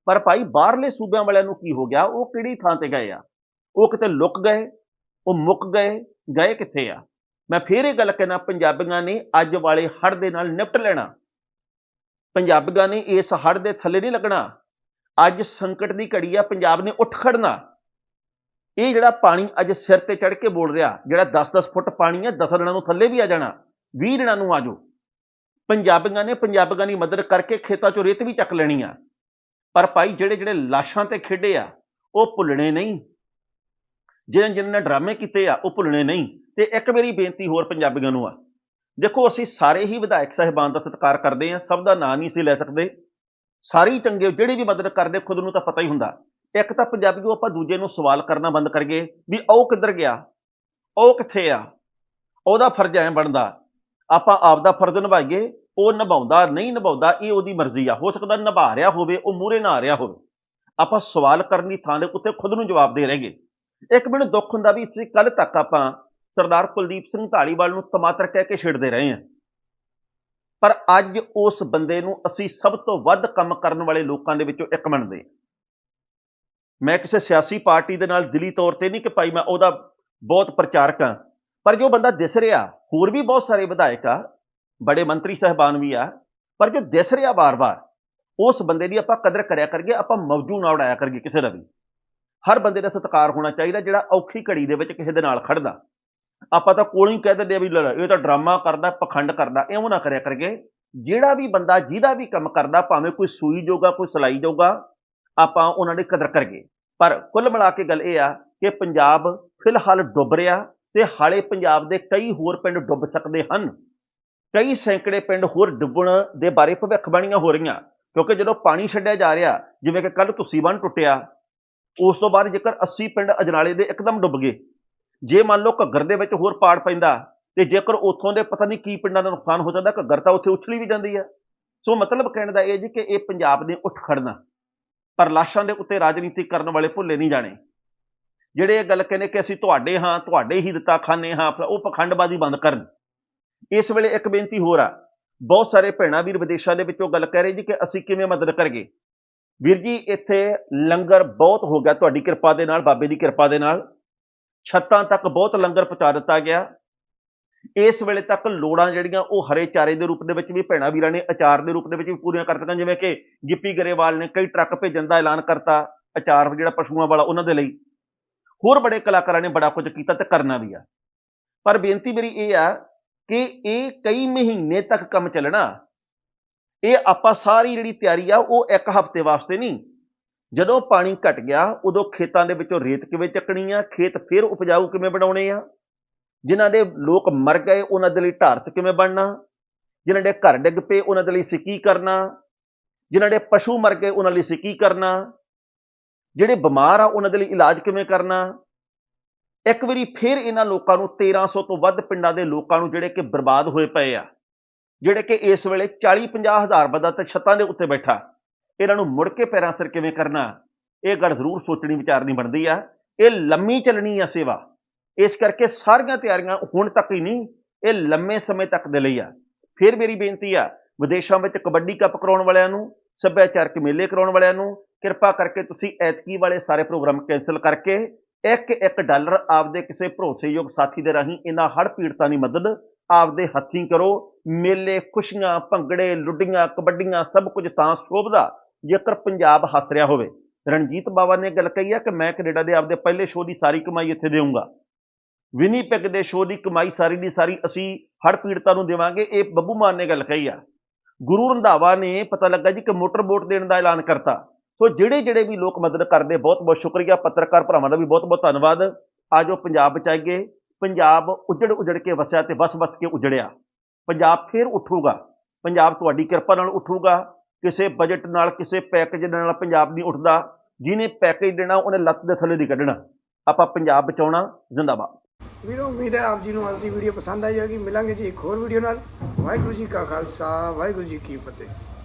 ਪਰ ਭਾਈ ਬਾਹਰਲੇ ਸੂਬਿਆਂ ਵਾਲਿਆਂ ਨੂੰ ਕੀ ਹੋ ਗਿਆ? ਉਹ ਕਿਹੜੀ ਥਾਂ ਤੇ ਗਏ ਆ? ਉਹ ਕਿਤੇ ਲੁਕ ਗਏ? ਉਹ ਮੁੱਕ ਗਏ? ਗਏ ਕਿੱਥੇ ਆ? ਮੈਂ ਫੇਰ ਇਹ ਗੱਲ ਕਹਿਣਾ, ਪੰਜਾਬੀਆਂ ਨੇ ਅੱਜ ਵਾਲੇ ਹੜ ਦੇ ਨਾਲ ਨਿਪਟ ਲੈਣਾ। ਪੰਜਾਬੀਆਂ ਨੇ ਇਸ ਹੜ ਦੇ ਥੱਲੇ ਨਹੀਂ ਲੱਗਣਾ। ਅੱਜ ਸੰਕਟ ਦੀ ਘੜੀ ਆ, ਪੰਜਾਬ ਨੇ ਉੱਠ ਖੜਨਾ ਇਹ ਜਿਹੜਾ ਪਾਣੀ ਅੱਜ ਸਿਰ ਤੇ ਚੜ ਕੇ ਬੋਲ ਰਿਹਾ, ਜਿਹੜਾ 10-10 ਫੁੱਟ ਪਾਣੀ ਹੈ 10 ਦਿਨਾਂ ਨੂੰ ਥੱਲੇ ਵੀ ਆ ਜਾਣਾ 20 ਦਿਨਾਂ ਨੂੰ ਆਜੋ ਪੰਜਾਬੀਆਂ ਨੇ ਪੰਜਾਬੀਆਂ ਦੀ ਮਦਦ ਕਰਕੇ ਖੇਤਾਂ ਚੋਂ ਰੇਤ ਵੀ ਚੱਕ ਲੈਣੀ ਆ। ਪਰ ਭਾਈ ਜਿਹੜੇ ਜਿਹੜੇ ਲਾਸ਼ਾਂ ਤੇ ਖੇਡੇ ਆ, ਉਹ ਭੁੱਲਣੇ ਨਹੀਂ। ਜਿਹਨਾਂ ਜਿਹਨਾਂ ਨੇ ਡਰਾਮੇ ਕੀਤੇ ਆ, ਉਹ ਭੁੱਲਣੇ ਨਹੀਂ। ਤੇ ਇੱਕ ਮੇਰੀ ਬੇਨਤੀ ਹੋਰ ਪੰਜਾਬੀਆਂ ਨੂੰ ਆ। ਦੇਖੋ, ਅਸੀਂ ਸਾਰੇ ਹੀ ਵਿਧਾਇਕ ਸਾਹਿਬਾਨ ਦਾ ਸਤਿਕਾਰ ਕਰਦੇ ਆ ਸਭ ਦਾ ਨਾਂ ਨਹੀਂ ਸੀ ਲੈ ਸਕਦੇ। ਸਾਰੇ ਚੰਗੇ, ਜਿਹੜੇ ਵੀ ਮਦਦ ਕਰਦੇ, ਖੁਦ ਨੂੰ ਤਾਂ ਪਤਾ ਹੀ ਹੁੰਦਾ। ਇੱਕ ਤਾਂ ਪੰਜਾਬੀਓ, ਆਪਾਂ ਦੂਜੇ ਨੂੰ ਸਵਾਲ ਕਰਨਾ ਬੰਦ ਕਰੀਏ ਵੀ ਉਹ ਕਿੱਧਰ ਗਿਆ? ਉਹ ਕਿੱਥੇ ਆ? ਉਹਦਾ ਫਰਜ਼ ਐ ਬਣਦਾ, ਆਪਾਂ ਆਪ ਦਾ ਫਰਜ਼ ਨਿਭਾਈਏ, ਉਹ ਨਿਭਾਉਂਦਾ, ਨਹੀਂ ਨਿਭਾਉਂਦਾ, ਇਹ ਉਹਦੀ ਮਰਜ਼ੀ ਆ। ਹੋ ਸਕਦਾ ਨਿਭਾ ਰਿਹਾ ਹੋਵੇ, ਉਹ ਮੂਰੇ ਨਾ ਆ ਰਿਹਾ ਹੋਵੇ। ਆਪਾਂ ਸਵਾਲ ਕਰਨ ਦੀ ਥਾਂ ਦੇ ਉੱਤੇ ਖੁਦ ਨੂੰ ਜਵਾਬ ਦੇ ਰਹੇਗੇ ਇੱਕ ਮੈਨੂੰ ਦੁੱਖ ਹੁੰਦਾ ਵੀ ਅਸੀਂ ਕੱਲ ਤੱਕ ਆਪਾਂ ਸਰਦਾਰ ਕੁਲਦੀਪ ਸਿੰਘ ਢਾਲੀਵਾਲ ਨੂੰ ਟਮਾਟਰ ਕਹਿ ਕੇ ਛੇੜਦੇ ਰਹੇ ਹਾਂ। ਪਰ ਅੱਜ ਉਸ ਬੰਦੇ ਨੂੰ ਅਸੀਂ ਸਭ ਤੋਂ ਵੱਧ ਕੰਮ ਕਰਨ ਵਾਲੇ ਲੋਕਾਂ ਦੇ ਵਿੱਚੋਂ ਇੱਕ ਮੰਨਦੇ ਹਾਂ। ਮੈਂ ਕਿਸੇ ਸਿਆਸੀ ਪਾਰਟੀ ਦੇ ਨਾਲ ਦਿਲੀ ਤੌਰ ਤੇ ਨਹੀਂ ਕਿ ਭਾਈ ਮੈਂ ਉਹਦਾ ਬਹੁਤ ਪ੍ਰਚਾਰਕ ਹਾਂ, ਪਰ ਜੋ ਬੰਦਾ ਦਿਸ ਰਿਹਾ, ਹੋਰ ਵੀ ਬਹੁਤ ਸਾਰੇ ਵਿਧਾਇਕ ਆ, ਬੜੇ ਮੰਤਰੀ ਸਹਿਬਾਨ ਵੀ ਆ, ਪਰ ਜੋ ਦਿਸ ਰਿਹਾ ਵਾਰ-ਵਾਰ, ਉਸ ਬੰਦੇ ਦੀ ਆਪਾਂ ਕਦਰ ਕਰਿਆ ਕਰੀਏ, ਆਪਾਂ ਮੌਜੂ ਨਾ ਉਡਾਇਆ ਕਰੀਏ ਕਿਸੇ ਦਾ ਵੀ। ਹਰ ਬੰਦੇ ਦਾ ਸਤਿਕਾਰ ਹੋਣਾ ਚਾਹੀਦਾ, ਜਿਹੜਾ ਔਖੀ ਘੜੀ ਦੇ ਵਿੱਚ ਕਿਸੇ ਦੇ ਨਾਲ ਖੜਦਾ। ਆਪਾਂ ਤਾਂ ਕੋਲੋਂ ਹੀ ਕਹਿ ਦਿੰਦੇ ਆ ਵੀ ਲੈ ਇਹ ਤਾਂ ਡਰਾਮਾ ਕਰਦਾ, ਪਖੰਡ ਕਰਦਾ, ਇਉਂ ਨਾ ਕਰਿਆ ਕਰੀਏ। ਜਿਹੜਾ ਵੀ ਬੰਦਾ, ਜਿਹਦਾ ਵੀ ਕੰਮ ਕਰਦਾ, ਭਾਵੇਂ ਕੋਈ ਸੂਈ ਜੋਗਾ, ਕੋਈ ਸਲਾਈ ਜੋਗਾ, ਆਪਾਂ ਉਹਨਾਂ ਦੀ ਕਦਰ ਕਰੀਏ। ਪਰ ਕੁੱਲ ਮਿਲਾ ਕੇ ਗੱਲ ਇਹ ਆ ਕਿ ਪੰਜਾਬ ਫਿਲਹਾਲ ਡੁੱਬ ਰਿਹਾ ਤੇ ਹਾਲੇ ਪੰਜਾਬ ਦੇ ਕਈ ਹੋਰ ਪਿੰਡ ਡੁੱਬ ਸਕਦੇ ਹਨ। ਕਈ ਸੈਂਕੜੇ ਪਿੰਡ ਹੋਰ ਡੁੱਬਣ ਦੇ ਬਾਰੇ ਭਵਿੱਖਬਾਣੀਆਂ ਹੋ ਰਹੀਆਂ। ਕਿਉਂਕਿ ਜਦੋਂ ਪਾਣੀ ਛੱਡਿਆ ਜਾ ਰਿਹਾ, ਜਿਵੇਂ ਕਿ ਕੱਲ ਤੁਸੀਂ ਬੰਨ ਟੁੱਟਿਆ ਉਸ ਤੋਂ ਬਾਅਦ ਜੇਕਰ 80 ਪਿੰਡ ਅਜਨਾਲੇ ਦੇ ਇੱਕਦਮ ਡੁੱਬ ਗਏ, ਜੇ ਮੰਨ ਲਓ ਘੱਗਰ ਦੇ ਵਿੱਚ ਹੋਰ ਪਾੜ ਪੈਂਦਾ ਤੇ ਜੇਕਰ ਉੱਥੋਂ ਦੇ ਪਤਾ ਨਹੀਂ ਕੀ ਪਿੰਡਾਂ ਦਾ ਨੁਕਸਾਨ ਹੋ ਜਾਂਦਾ ਘੱਗਰ ਤਾਂ ਉੱਥੇ ਉਛਲੀ ਵੀ ਜਾਂਦੀ ਹੈ। ਸੋ ਮਤਲਬ ਕਹਿਣ ਦਾ ਇਹ ਜੀ ਕਿ ਇਹ ਪੰਜਾਬ ਨੇ ਉੱਠ ਖੜਨਾ, ਪਰ ਲਾਸ਼ਾਂ ਦੇ ਉੱਤੇ ਰਾਜਨੀਤੀ ਕਰਨ ਵਾਲੇ ਭੁੱਲੇ ਨਹੀਂ ਜਾਣੇ। ਜਿਹੜੇ ਇਹ ਗੱਲ ਕਹਿੰਦੇ ਕਿ ਅਸੀਂ ਤੁਹਾਡੇ ਹਾਂ, ਤੁਹਾਡੇ ਹੀ ਦਿੱਤਾ ਖਾਨੇ ਹਾਂ ਉਹ ਪਖੰਡਬਾਜ਼ੀ ਬੰਦ ਕਰਨ। ਇਸ ਵੇਲੇ ਇੱਕ ਬੇਨਤੀ ਹੋਰ ਆ, ਬਹੁਤ ਸਾਰੇ ਭੈਣਾਂ ਵੀਰ ਵਿਦੇਸ਼ਾਂ ਦੇ ਵਿੱਚੋਂ ਗੱਲ ਕਰ ਰਹੇ ਜੀ ਕਿ ਅਸੀਂ ਕਿਵੇਂ ਮਦਦ ਕਰਗੇ? ਵੀਰ ਜੀ, ਇੱਥੇ ਲੰਗਰ ਬਹੁਤ ਹੋ ਗਿਆ। ਤੁਹਾਡੀ ਕਿਰਪਾ ਦੇ ਨਾਲ, ਬਾਬੇ ਦੀ ਕਿਰਪਾ ਦੇ ਨਾਲ। ਛੱਤਾਂ ਤੱਕ ਬਹੁਤ ਲੰਗਰ ਪਹੁੰਚਾ ਦਿੱਤਾ ਗਿਆ। ਇਸ ਵੇਲੇ ਤੱਕ ਲੋੜਾਂ ਜਿਹੜੀਆਂ, ਉਹ ਹਰੇ ਚਾਰੇ ਦੇ ਰੂਪ ਦੇ ਵਿੱਚ ਵੀ, ਭੈਣਾਂ ਵੀਰਾਂ ਨੇ ਅਚਾਰ ਦੇ ਰੂਪ ਦੇ ਵਿੱਚ ਵੀ ਪੂਰੀਆਂ ਕਰ ਦਿੱਤੀਆਂ। ਜਿਵੇਂ ਕਿ ਗਿੱਪੀ ਗਰੇਵਾਲ ਨੇ ਕਈ ਟਰੱਕ ਭੇਜਣ ਦਾ ਐਲਾਨ ਕਰਤਾ, ਅਚਾਰ ਜਿਹੜਾ ਪਸ਼ੂਆਂ ਵਾਲਾ, ਉਹਨਾਂ ਦੇ ਲਈ। ਹੋਰ ਬੜੇ ਕਲਾਕਾਰਾਂ ਨੇ ਬੜਾ ਕੁਝ ਕੀਤਾ ਤੇ ਕਰਨਾ ਵੀ ਆ। ਪਰ ਬੇਨਤੀ ਮੇਰੀ ਇਹ ਆ ਕਿ ਇਹ ਕਈ ਮਹੀਨੇ ਤੱਕ ਕੰਮ ਚੱਲਣਾ। ਇਹ ਆਪਾਂ ਸਾਰੀ ਜਿਹੜੀ ਤਿਆਰੀ ਆ, ਉਹ ਇੱਕ ਹਫ਼ਤੇ ਵਾਸਤੇ ਨਹੀਂ। ਜਦੋਂ ਪਾਣੀ ਘਟ ਗਿਆ, ਉਦੋਂ ਖੇਤਾਂ ਦੇ ਵਿੱਚੋਂ ਰੇਤ ਕਿਵੇਂ ਚੱਕਣੀ ਆ, ਖੇਤ ਫਿਰ ਉਪਜਾਊ ਕਿਵੇਂ ਬਣਾਉਣੇ ਆ? ਜਿਨ੍ਹਾਂ ਦੇ ਲੋਕ ਮਰ ਗਏ, ਉਹਨਾਂ ਦੇ ਲਈ ਢਾਰ 'ਚ ਕਿਵੇਂ ਬਣਨਾ? ਜਿਨ੍ਹਾਂ ਦੇ ਘਰ ਡਿੱਗ ਪਏ, ਉਹਨਾਂ ਦੇ ਲਈ ਸਿੱਕੀ ਕਰਨਾ? ਜਿਨ੍ਹਾਂ ਦੇ ਪਸ਼ੂ ਮਰ ਗਏ, ਉਹਨਾਂ ਲਈ ਸਿੱਕੀ ਕਰਨਾ? ਜਿਹੜੇ ਬਿਮਾਰ ਆ, ਉਹਨਾਂ ਦੇ ਲਈ ਇਲਾਜ ਕਿਵੇਂ ਕਰਨਾ? ਇੱਕ ਵਾਰੀ ਫਿਰ ਇਹਨਾਂ ਲੋਕਾਂ ਨੂੰ 1300 ਤੋਂ ਵੱਧ ਪਿੰਡਾਂ ਦੇ ਲੋਕਾਂ ਨੂੰ ਜਿਹੜੇ ਕਿ ਬਰਬਾਦ ਹੋਏ ਪਏ ਆ। ਜਿਹੜੇ ਕਿ ਇਸ ਵੇਲੇ 40 50 ਹਜ਼ਾਰ ਬੰਦਾ ਤੇ ਛੱਤਾਂ ਦੇ ਉੱਤੇ ਬੈਠਾ। ਇਹਨਾਂ ਨੂੰ ਮੁੜ ਕੇ ਪੈਰਾਂ ਸਿਰ ਕਿਵੇਂ ਕਰਨਾ? ਇਹ ਗੱਲ ਜ਼ਰੂਰ ਸੋਚਣੀ ਵਿਚਾਰਨੀ ਬਣਦੀ ਆ। ਇਹ ਲੰਮੀ ਚੱਲਣੀ ਆ ਸੇਵਾ। ਇਸ ਕਰਕੇ ਸਾਰੀਆਂ ਤਿਆਰੀਆਂ ਹੁਣ ਤੱਕ ਹੀ ਨਹੀਂ, ਇਹ ਲੰਮੇ ਸਮੇਂ ਤੱਕ ਦੇ ਲਈ ਆ। ਫਿਰ ਮੇਰੀ ਬੇਨਤੀ ਆ, ਵਿਦੇਸ਼ਾਂ ਵਿੱਚ ਕਬੱਡੀ ਕੱਪ ਕਰਾਉਣ ਵਾਲਿਆਂ ਨੂੰ, ਸੱਭਿਆਚਾਰਕ ਮੇਲੇ ਕਰਾਉਣ ਵਾਲਿਆਂ ਨੂੰ, ਕਿਰਪਾ ਕਰਕੇ ਤੁਸੀਂ ਐਤਕੀ ਵਾਲੇ ਸਾਰੇ ਪ੍ਰੋਗਰਾਮ ਕੈਨਸਲ ਕਰਕੇ ਇੱਕ ਇੱਕ ਡਾਲਰ ਆਪਦੇ ਕਿਸੇ ਭਰੋਸੇਯੋਗ ਸਾਥੀ ਦੇ ਰਾਹੀਂ ਇਹਨਾਂ ਹੜ੍ਹ ਪੀੜਤਾਂ ਦੀ ਮਦਦ ਆਪਦੇ ਹੱਥੀਂ ਕਰੋ। ਮੇਲੇ, ਖੁਸ਼ੀਆਂ, ਭੰਗੜੇ, ਲੁੱਡੀਆਂ, ਕਬੱਡੀਆਂ ਸਭ ਕੁਝ ਤਾਂ ਸ਼ੋਭਦਾ ਜੇਕਰ ਪੰਜਾਬ ਹੱਸ ਰਿਹਾ ਹੋਵੇ। ਰਣਜੀਤ ਬਾਵਾ ਨੇ ਗੱਲ ਕਹੀ ਹੈ ਕਿ ਮੈਂ ਕੈਨੇਡਾ ਦੇ ਆਪਦੇ ਪਹਿਲੇ ਸ਼ੋਅ ਦੀ ਸਾਰੀ ਕਮਾਈ ਇੱਥੇ ਦੇਵਾਂਗਾ ਵਿਨੀਪੈਗ ਦੇ ਸ਼ੋਅ ਦੀ ਕਮਾਈ ਸਾਰੀ ਦੀ ਸਾਰੀ ਅਸੀਂ ਹੜ੍ਹ ਪੀੜਤਾਂ ਨੂੰ ਦੇਵਾਂਗੇ, ਇਹ ਬੱਬੂ ਮਾਨ ਨੇ ਗੱਲ ਕਹੀ ਆ। ਗੁਰੂ ਰੰਧਾਵਾ ਨੇ ਪਤਾ ਲੱਗਾ ਜੀ ਕਿ ਮੋਟਰ ਬੋਟ ਦੇਣ ਦਾ ਐਲਾਨ ਕਰਤਾ। ਸੋ ਜਿਹੜੇ ਜਿਹੜੇ ਵੀ ਲੋਕ ਮਦਦ ਕਰਦੇ, ਬਹੁਤ ਬਹੁਤ ਸ਼ੁਕਰੀਆ। ਪੱਤਰਕਾਰ ਭਰਾਵਾਂ ਦਾ ਵੀ ਬਹੁਤ ਬਹੁਤ ਧੰਨਵਾਦ। ਆਜੋ ਪੰਜਾਬ ਬਚਾਈਏ ਪੰਜਾਬ ਉਜੜ ਉਜੜ ਕੇ ਵਸਿਆ ਤੇ ਵਸ ਵਸ ਕੇ ਉਜੜਿਆ। ਪੰਜਾਬ ਫੇਰ ਉੱਠੂਗਾ। ਪੰਜਾਬ ਤੁਹਾਡੀ ਕਿਰਪਾ ਨਾਲ ਉੱਠੂਗਾ। ਕਿਸੇ ਬਜਟ ਨਾਲ, ਕਿਸੇ ਪੈਕੇਜ ਨਾਲ ਪੰਜਾਬ ਨਹੀਂ ਉੱਠਦਾ। ਜਿਹਨੇ ਪੈਕੇਜ ਦੇਣਾ, ਉਹਨੇ ਲੱਤ ਦੇ ਥੱਲੇ ਦੀ ਕੱਢਣਾ। ਆਪਾਂ ਪੰਜਾਬ ਬਚਾਉਣਾ ਜ਼ਿੰਦਾਬਾਦ। ਵੀਰੋ, ਉਮੀਦ ਹੈ ਆਪ ਜੀ ਨੂੰ ਅੱਜ ਦੀ ਵੀਡੀਓ ਪਸੰਦ ਆਈ ਹੋਵੇਗੀ। ਮਿਲਾਂਗੇ ਜੀ ਇੱਕ ਹੋਰ ਵੀਡੀਓ ਨਾਲ। ਵਾਹਿਗੁਰੂ ਜੀ ਕਾ ਖਾਲਸਾ, ਵਾਹਿਗੁਰੂ ਜੀ ਕੀ ਫਤਿਹ।